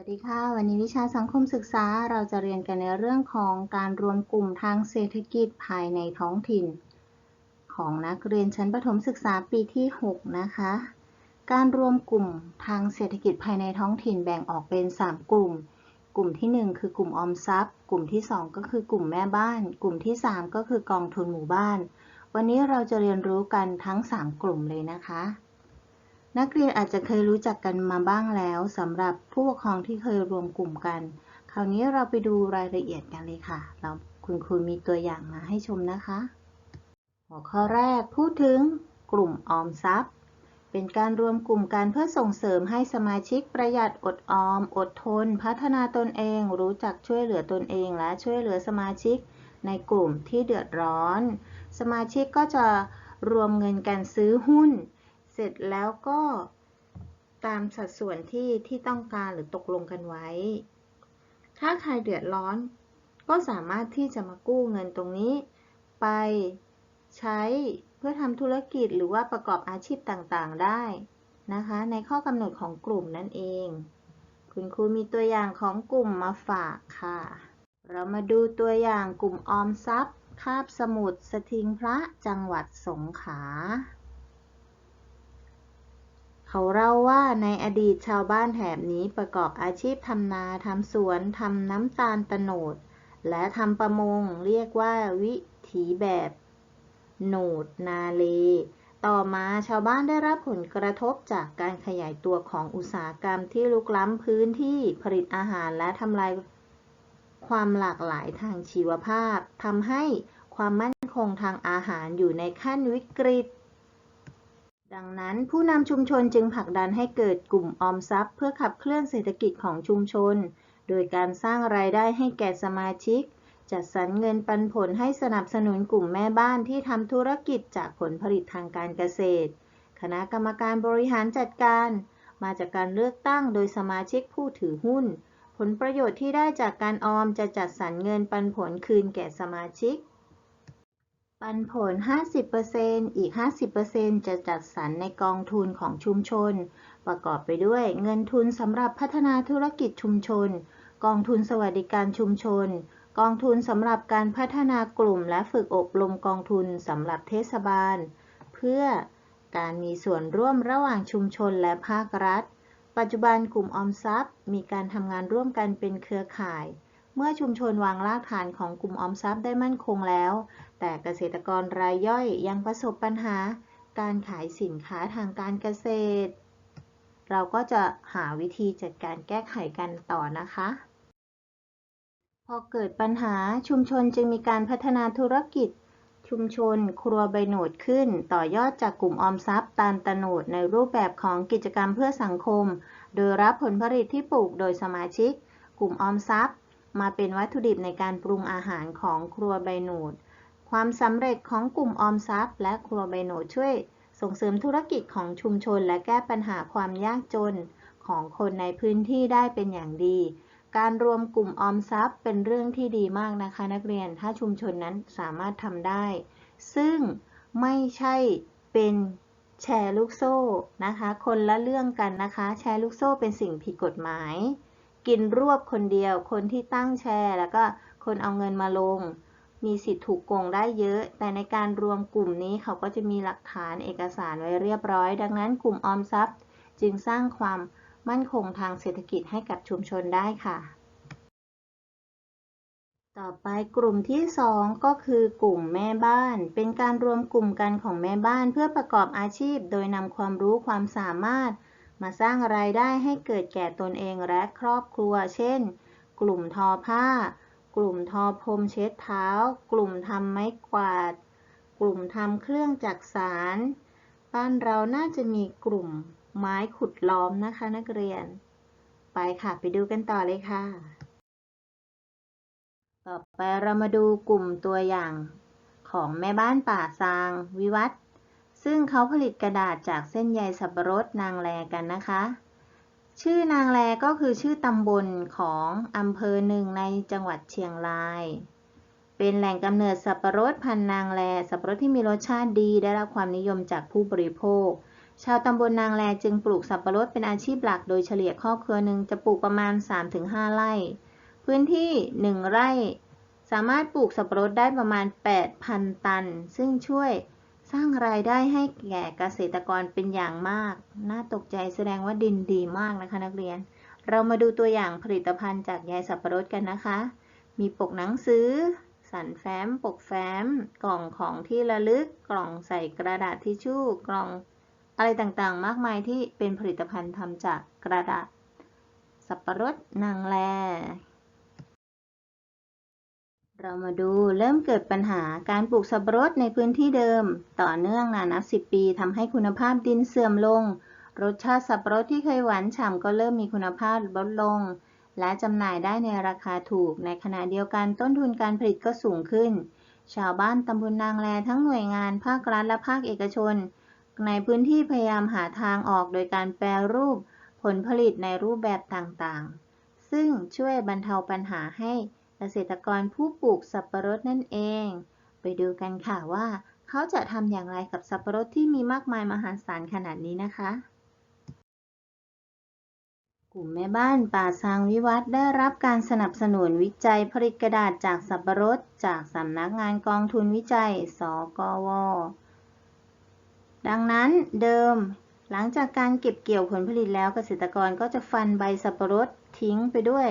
วัสดีค่ะ วันนี้วิชาสังคมศึกษาเราจะเรียนกันในเรื่องของการรวมกลุ่มทางเศรษฐกิจภายในท้องถิ่น ของนักเรียนชั้นประถมศึกษาปีที่ 6 นะคะ การรวมกลุ่มทางเศรษฐกิจภายในท้องถิ่นแบ่งออกเป็น 3 กลุ่ม กลุ่มที่ 1 คือกลุ่มออมทรัพย์ กลุ่มที่ 2 ก็คือกลุ่มแม่บ้าน กลุ่มที่ 3 ก็คือกองทุนหมู่บ้าน วันนี้เราจะเรียนรู้กันทั้ง 3 กลุ่มเลยนะคะ นักเรียนอาจจะเคยรู้จักกันมาบ้างแล้วสำหรับผู้ปกครองที่เคยรวมกลุ่มกัน คราวนี้เราไปดูรายละเอียดกันเลยค่ะ เราคุณครูมีตัวอย่างมาให้ชมนะคะ หัวข้อแรกพูดถึงกลุ่มออมทรัพย์ เป็นการรวมกลุ่มกันเพื่อส่งเสริมให้สมาชิกประหยัดอดออม อดทน พัฒนาตนเอง รู้จักช่วยเหลือตนเอง และช่วยเหลือสมาชิกในกลุ่มที่เดือดร้อน สมาชิกก็จะรวมเงินกันซื้อหุ้น เสร็จแล้วก็ตามสัดส่วนที่ที่ต้องการหรือตกลงกันไว้ ถ้าใครเดือดร้อน ก็สามารถที่จะมากู้เงินตรงนี้ ไปใช้เพื่อทำธุรกิจหรือว่าประกอบอาชีพต่างๆได้นะคะ ในข้อกำหนดของกลุ่มนั่นเอง คุณครูมีตัวอย่างของกลุ่มมาฝากค่ะ เรามาดูตัวอย่างกลุ่มออมทรัพย์ คาบสมุทรสทิงพระจังหวัดสงขลา เขาเล่าว่าในอดีตชาวบ้านแถบนี้ประกอบอาชีพทำนาทำสวนทำน้ำตาลตะโนด และทำประมงเรียกว่าวิถีแบบโหนดนาเล ต่อมาชาวบ้านได้รับผลกระทบจากการขยายตัวของอุตสาหกรรมที่ลุกล้ำพื้นที่ผลิตอาหารและทำลายความหลากหลายทางชีวภาพทำให้ความมั่นคงทางอาหารอยู่ในขั้นวิกฤต ดังนั้นผู้นำชุมชนจึงผลักดันให้เกิดกลุ่มออมทรัพย์ เพื่อขับเคลื่อนเศรษฐกิจของชุมชน โดยการสร้างรายได้ให้แก่สมาชิก จัดสรรเงินปันผลให้สนับสนุนกลุ่มแม่บ้านที่ทำธุรกิจจากผลผลิตทางการเกษตร คณะกรรมการบริหารจัดการ มาจากการเลือกตั้งโดยสมาชิกผู้ถือหุ้น ผลประโยชน์ที่ได้จากการออมจะจัดสรรเงินปันผลคืนแก่สมาชิก ปันผล 50%อีก 50%จะจัดสรรในกองทุนของชุมชน ประกอบไปด้วยเงินทุนสำหรับพัฒนาธุรกิจชุมชน กองทุนสวัสดิการชุมชน กองทุนสำหรับการพัฒนากลุ่มและฝึกอบรมกองทุนสำหรับเทศบาล เพื่อการมีส่วนร่วมระหว่างชุมชนและภาครัฐ ปัจจุบันกลุ่มออมทรัพย์ มีการทำงานร่วมกันเป็นเครือข่าย เมื่อชุมชนวางรากฐานของกลุ่มออมทรัพย์ได้มั่นคงแล้ว แต่เกษตรกรรายย่อยยังประสบปัญหาการขายสินค้าทางการเกษตร เราก็จะหาวิธีจัดการแก้ไขกันต่อนะคะ พอเกิดปัญหาชุมชนจึงมีการพัฒนาธุรกิจ ชุมชน ครัวใบโหนดขึ้น ต่อยอดจากกลุ่มออมทรัพย์ตาลตโนดในรูปแบบของกิจกรรมเพื่อสังคม โดยรับผลผลิตที่ปลูกโดยสมาชิก กลุ่มออมทรัพย์ มาเป็นวัตถุดิบในการปรุงอาหารของครัวใบโหนด ความสำเร็จของกลุ่มออมทรัพย์ และครัวใบโนช่วย ส่งเสริมธุรกิจของชุมชนและแก้ปัญหาความยากจน ของคนในพื้นที่ได้เป็นอย่างดี การรวมกลุ่มออมทรัพย์เป็นเรื่องที่ดีมากนะคะ นักเรียนถ้าชุมชนนั้นสามารถทำได้ ซึ่งไม่ใช่เป็นแชร์ลูกโซ่นะคะ คนละเรื่องกันนะคะ แชร์ลูกโซ่เป็นสิ่งผิดกฎหมาย กินรวบคนเดียว คนที่ตั้งแชร์ แล้วก็คนเอาเงินมาลง มีสิทธิ์ถูกโกงได้เยอะ แต่ในการรวมกลุ่มนี้เขาก็จะมีหลักฐานเอกสารไว้เรียบร้อย ดังนั้นกลุ่มออมทรัพย์ จึงสร้างความมั่นคงทางเศรษฐกิจให้กับชุมชนได้ค่ะ ต่อไปกลุ่มที่ 2 ก็คือกลุ่มแม่บ้าน เป็นการรวมกลุ่มกันของแม่บ้านเพื่อประกอบอาชีพ โดยนำความรู้ความสามารถ มาสร้างรายได้ให้เกิดแก่ตนเองและครอบครัว เช่น กลุ่มทอผ้า กลุ่มทอพรมเช็ดเท้า กลุ่มทำไม้กวาด กลุ่มทำเครื่องจักสานบ้านเราน่าจะมีกลุ่มไม้ขุดล้อมนะคะนักเรียน ไปค่ะไปดูกันต่อเลยค่ะ ต่อไปเรามาดูกลุ่มตัวอย่างของแม่บ้านป่าซาง วิวัฒน์ซึ่งเขาผลิตกระดาษจากเส้นใยสับปะรดนางแลกันนะคะ ชื่อนางแลก็คือชื่อตำบลของอำเภอหนึ่งในจังหวัดเชียงราย เป็นแหล่งกำเนิดสับปะรดพันนางแล สับปะรดที่มีรสชาติดีได้รับความนิยมจากผู้บริโภค ชาวตำบลนางแลจึงปลูกสับปะรดเป็นอาชีพหลัก โดยเฉลี่ยครอบครัวหนึ่งจะปลูกประมาณ 3-5 ไร่ พื้นที่ 1 ไร่ สามารถปลูกสับปะรดได้ประมาณ 8,000 ตัน ซึ่งช่วย สร้างรายได้ให้แก่เกษตรกรเป็นอย่างมาก น่าตกใจแสดงว่าดินดีมากนะคะนักเรียน เรามาดูตัวอย่างผลิตภัณฑ์จากใยสับปะรดกันนะคะ มีปกหนังสือ สันแฟ้ม ปกแฟ้ม กล่องของที่ระลึก กล่องใส่กระดาษทิชชู่ กล่องอะไรต่างๆ มากมายที่เป็นผลิตภัณฑ์ทำจากกระดาษ สับปะรดนางแล เรามาดูเริ่มเกิดปัญหาการปลูกสับปะรดในพื้นที่เดิม ต่อเนื่องนานนับสิบปีทำให้คุณภาพดินเสื่อมลง รสชาติสับปะรดที่เคยหวานฉ่ำก็เริ่มมีคุณภาพลดลง และจำหน่ายได้ในราคาถูก ในขณะเดียวกันต้นทุนการผลิตก็สูงขึ้น ชาวบ้านตำบลนางแลทั้งหน่วยงานภาครัฐและภาคเอกชน ในพื้นที่พยายามหาทางออกโดยการแปรรูปผลผลิตในรูปแบบต่างๆ ซึ่งช่วยบรรเทาปัญหาให้ เกษตรกรผู้ปลูกสับปะรดนั่นเอง ไปดูกันค่ะว่า เขาจะทำอย่างไรกับสับปะรดที่มีมากมายมหาศาลขนาดนี้นะคะ กลุ่มแม่บ้านป่าซางวิวัฒน์ได้รับการสนับสนุนวิจัยผลิตกระดาษจากสับปะรด จากสำนักงานกองทุนวิจัย สกว ดังนั้นเดิมหลังจากการเก็บเกี่ยวผลผลิตแล้วเกษตรกรก็จะฟันใบสับปะรดทิ้งไปด้วย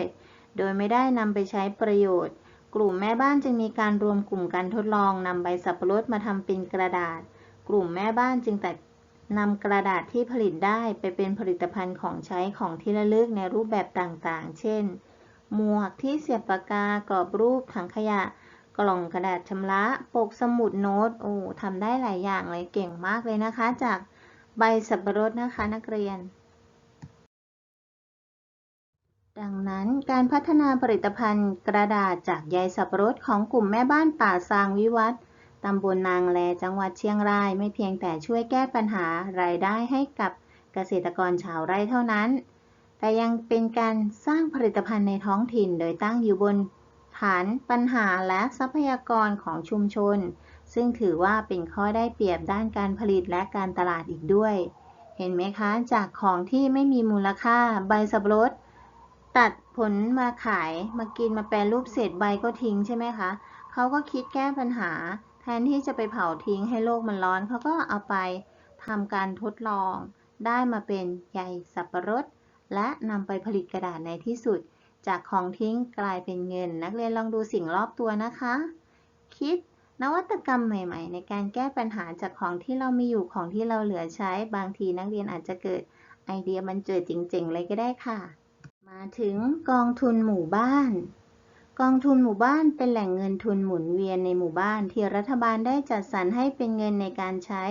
โดยไม่ได้นำไปใช้ประโยชน์ กลุ่มแม่บ้านจึงมีการรวมกลุ่มการทดลองนำใบสับปะรดมาทำเป็นกระดาษ กลุ่มแม่บ้านจึงแต่นำกระดาษที่ผลิตได้ไปเป็นผลิตภัณฑ์ของใช้ของที่ระลึกในรูปแบบต่างๆ เช่น หมวกที่เสียบปากกากรอบรูปถังขยะ กล่องกระดาษชำระปกสมุดโน้ตโอ้ทำได้หลายอย่างเลยเก่งมากเลยนะคะ จากใบสับปะรดนะคะนักเรียน ดังนั้นการพัฒนาผลิตภัณฑ์กระดาษจากใยสับปะรดของกลุ่มแม่บ้านป่าซางวิวัฒน์ตำบลนางแลจังหวัดเชียงรายไม่เพียงแต่ช่วยแก้ปัญหารายได้ให้กับเกษตรกรชาวไร่เท่านั้น แต่ยังเป็นการสร้างผลิตภัณฑ์ในท้องถิ่นโดยตั้งอยู่บนฐานปัญหาและทรัพยากรของชุมชน ซึ่งถือว่าเป็นข้อได้เปรียบด้านการผลิตและการตลาดอีกด้วย เห็นไหมคะ จากของที่ไม่มีมูลค่าใบสับปะรด ตัดผลมาขายมากินมาแปรรูปเศษใบก็ทิ้งใช่ไหมคะเขาก็คิดแก้ปัญหา แทนที่จะไปเผาทิ้งให้โลกมันร้อนเขาก็เอาไปทำการทดลอง ได้มาเป็นใยสับปะรด และนำไปผลิตกระดาษในที่สุด จากของทิ้งกลายเป็นเงิน นักเรียนลองดูสิ่งรอบตัวนะคะ คิดนวัตกรรมใหม่ ๆ ในการแก้ปัญหาจากของที่เรามีอยู่ของที่เราเหลือใช้ บางทีนักเรียนอาจจะเกิดไอเดียมันเจิดจริงๆเลยก็ได้ค่ะ มาถึงกองทุนหมู่บ้าน กองทุนหมู่บ้านเป็นแหล่งเงินทุนหมุนเวียนในหมู่บ้านที่รัฐบาลได้จัดสรรให้เป็นเงินในการใช้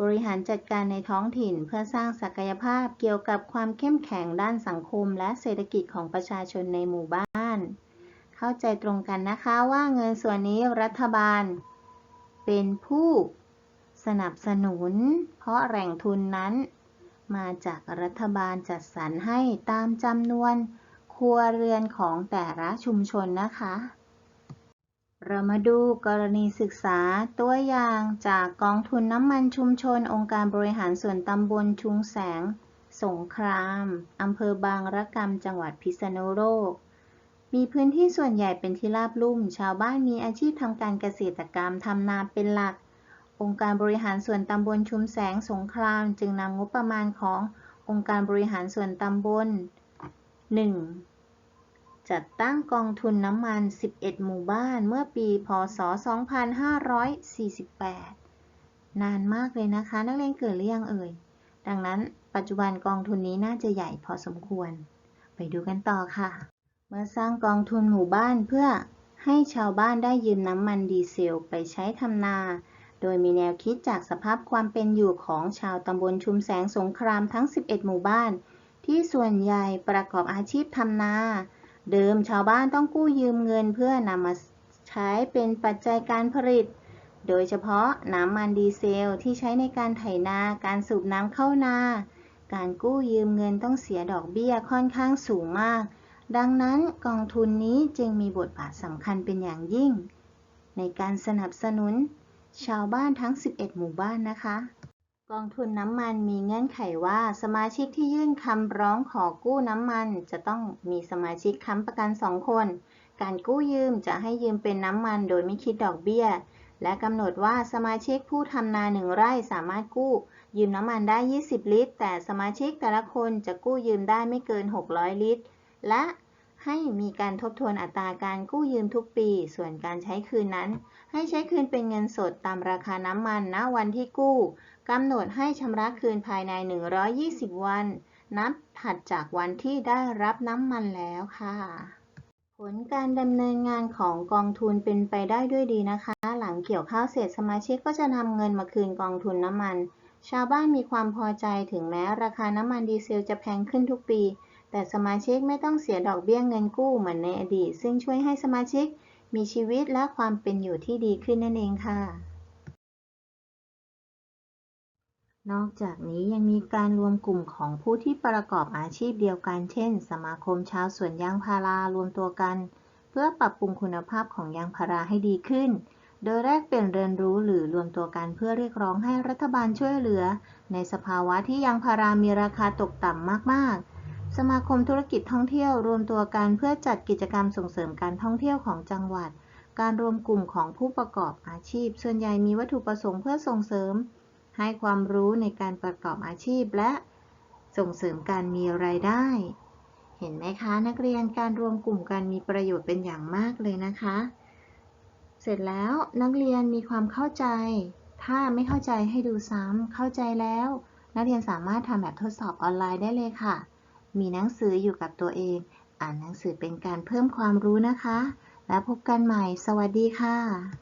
บริหารจัดการในท้องถิ่นเพื่อสร้างศักยภาพเกี่ยวกับความเข้มแข็งด้านสังคมและเศรษฐกิจของประชาชนในหมู่บ้าน เข้าใจตรงกันนะคะว่าเงินส่วนนี้รัฐบาล เป็นผู้สนับสนุน เพราะแหล่งทุนนั้น มาจากรัฐบาลจัดสรรให้ตามจำนวนครัวเรือนของแต่ละชุมชนนะคะ เรามาดูกรณีศึกษาตัวอย่างจากกองทุนน้ำมันชุมชน องค์การบริหารส่วนตำบลชุงแสง สงครามอำเภอบางระกำจังหวัดพิษณุโลก มีพื้นที่ส่วนใหญ่เป็นที่ราบลุ่ม ชาวบ้านมีอาชีพทำการเกษตรกรรมทำนาเป็นหลัก องค์การบริหารส่วนตำบลชุมแสงสงคราม จึงนำงบประมาณขององค์การบริหารส่วนตำบล 1. จัดตั้งกองทุนน้ำมัน 11 หมู่บ้านเมื่อปี พศ 2548 นานมากเลยนะคะ นักเรียนเกิดหรือยังเอ่ย ดังนั้นปัจจุบันกองทุนนี้น่าจะใหญ่พอสมควร ไปดูกันต่อค่ะ เมื่อสร้างกองทุนหมู่บ้านเพื่อให้ชาวบ้านได้ยืมน้ำมันดีเซลไปใช้ทำนา โดยมีแนวคิดจากสภาพความเป็นอยู่ของชาวตำบลชุมแสงสงครามทั้ง 11 หมู่บ้าน ที่ส่วนใหญ่ประกอบอาชีพทำนา เดิมชาวบ้านต้องกู้ยืมเงินเพื่อนำมาใช้เป็นปัจจัยการผลิต โดยเฉพาะน้ำมันดีเซลที่ใช้ในการไถนา การสูบน้ำเข้านา การกู้ยืมเงินต้องเสียดอกเบี้ยค่อนข้างสูงมาก ดังนั้นกองทุนนี้จึงมีบทบาทสำคัญเป็นอย่างยิ่ง ในการสนับสนุน ชาวบ้านทั้ง 11 หมู่บ้านนะคะ กองทุนน้ำมันมีเงื่อนไขว่าสมาชิกที่ยื่นคำร้องขอกู้น้ำมัน จะต้องมีสมาชิกค้ำประกัน 2 คน การกู้ยืมจะให้ยืมเป็นน้ำมันโดยไม่คิดดอกเบี้ย และกำหนดว่าสมาชิกผู้ทำนาหนึ่งไร่สามารถกู้ ยืมน้ำมันได้ 20 ลิตร แต่สมาชิกแต่ละคนจะกู้ยืมได้ไม่เกิน 600 ลิตร และ ให้มีการทบทวนอัตราการกู้ยืมทุกปี ส่วนการใช้คืนนั้น ให้ใช้คืนเป็นเงินสดตามราคาน้ำมันณวันที่กู้กำหนดให้ชำระคืนภายใน 120 วัน นับถัดจากวันที่ได้รับน้ำมันแล้วค่ะ ผลการดำเนินงานของกองทุนเป็นไปได้ด้วยดีนะคะ หลังเกี่ยวข้าวเสร็จสมาชิกก็จะนำเงินมาคืนกองทุนน้ำมัน ชาวบ้านมีความพอใจถึงแม้ราคาน้ำมันดีเซลจะแพงขึ้นทุกปี แต่สมาชิกไม่ต้องเสียดอกเบี้ยเงินกู้เหมือนในอดีต ซึ่งช่วยให้สมาชิกมีชีวิตและความเป็นอยู่ที่ดีขึ้นนั่นเองค่ะ นอกจากนี้ยังมีการรวมกลุ่มของผู้ที่ประกอบอาชีพเดียวกัน เช่น สมาคมชาวสวนยางพารารวมตัวกัน เพื่อปรับปรุงคุณภาพของยางพาราให้ดีขึ้น โดยแรกเปลี่ยนเรียนรู้หรือรวมตัวกันเพื่อเรียกร้องให้รัฐบาลช่วยเหลือ ในสภาวะที่ยางพารามีราคาตกต่ำมากๆ สมาคมธุรกิจท่องเที่ยวรวมตัวกันเพื่อจัดกิจกรรมส่งเสริมการท่องเที่ยวของจังหวัด การรวมกลุ่มของผู้ประกอบอาชีพ ส่วนใหญ่มีวัตถุประสงค์เพื่อส่งเสริม ให้ความรู้ในการประกอบอาชีพและส่งเสริมการมีรายได้ เห็นไหมคะ นักเรียนการรวมกลุ่มกันมีประโยชน์เป็นอย่างมากเลยนะคะ เสร็จแล้วนักเรียนมีความเข้าใจ ถ้าไม่เข้าใจให้ดูซ้ำเข้าใจแล้ว นักเรียนสามารถทำแบบทดสอบออนไลน์ได้เลยค่ะ มีหนังสืออยู่กับตัวเอง อ่านหนังสือเป็นการเพิ่มความรู้นะคะ แล้วพบกันใหม่ สวัสดีค่ะ